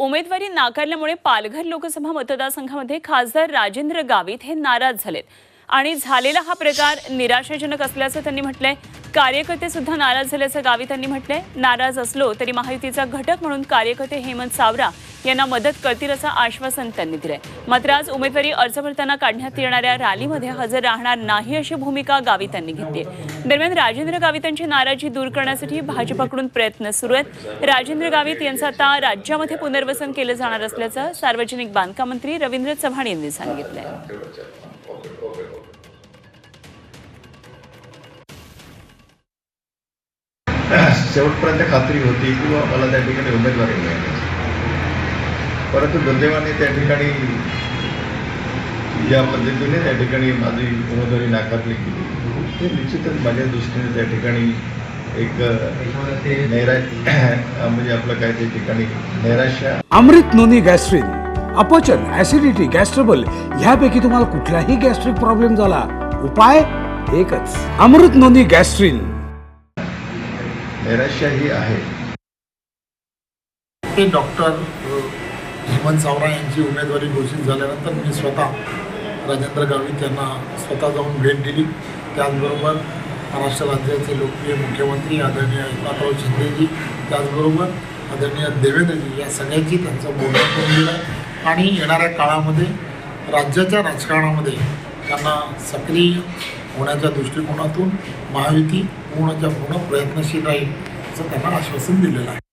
उमेदवारी नाकारल्यामुळे पालघर लोकसभा मतदारसंघामध्ये खासदार राजेंद्र गावित हे नाराज झालेत. आणि झालेला हा प्रकार निराशाजनक असल्याचं त्यांनी म्हटलंय. कार्यकर्ते सुद्धा नाराज झाल्याचं गावित यांनी म्हटलंय. नाराज असलो तरी महायुतीचा घटक म्हणून कार्यकर्ते हेमंत सावरा यांना मदत करतील असं आश्वासन त्यांनी दिलंय. मात्र आज उमेदवारी अर्ज भरताना काढण्यात येणाऱ्या रॅलीमध्ये हजर राहणार नाही अशी भूमिका गावित यांनी घेतली दरम्यान राजेंद्र गावित यांची नाराजी दूर करण्यासाठी भाजपकडून प्रयत्न सुरू आहेत. राजेंद्र गावित यांचं आता राज्यामध्ये पुनर्वसन केलं जाणार असल्याचं सार्वजनिक बांधकाम मंत्री रवींद्र चव्हाण यांनी सांगितलंय. शेवटपर्यंत खात्री होती किंवा मला त्या ठिकाणी उमेदवारी मिळाली. परंतु दुर्दैवाने त्या ठिकाणी ज्या पद्धतीने त्या ठिकाणी माझी उमेदवारी नाकारली गेली. ते निश्चितच माझ्या दृष्टीने त्या ठिकाणी एक नैराश म्हणजे आपलं काय त्या ठिकाणी नैराश्य. अमृत नोनी गॅस्ट्रिन अपचन ऍसिडिटी गॅस्ट्रबल ह्यापैकी तुम्हाला कुठलाही गॅस्ट्रिक प्रॉब्लेम झाला उपाय एकच. अमृत नोनी गॅस्ट्रिन. नैराश्यही आहे. ते डॉक्टर हेमंत सावरा यांची उमेदवारी घोषित झाल्यानंतर मी स्वतः राजेंद्र गावित यांना स्वतः जाऊन भेट दिली. त्याचबरोबर महाराष्ट्र राज्याचे लोकप्रिय मुख्यमंत्री आदरणीय एकनाथराव शिंदेजी त्याचबरोबर आदरणीय देवेंद्रजी या सगळ्यांची त्यांचं बोलणं करून दिलं. आणि येणाऱ्या काळामध्ये राज्याच्या राजकारणामध्ये त्यांना सक्रिय होण्याच्या दृष्टिकोनातून महायुती पूर्णच्या पूर्ण प्रयत्नशील राहील असं त्यांना आश्वासन दिलेलं आहे.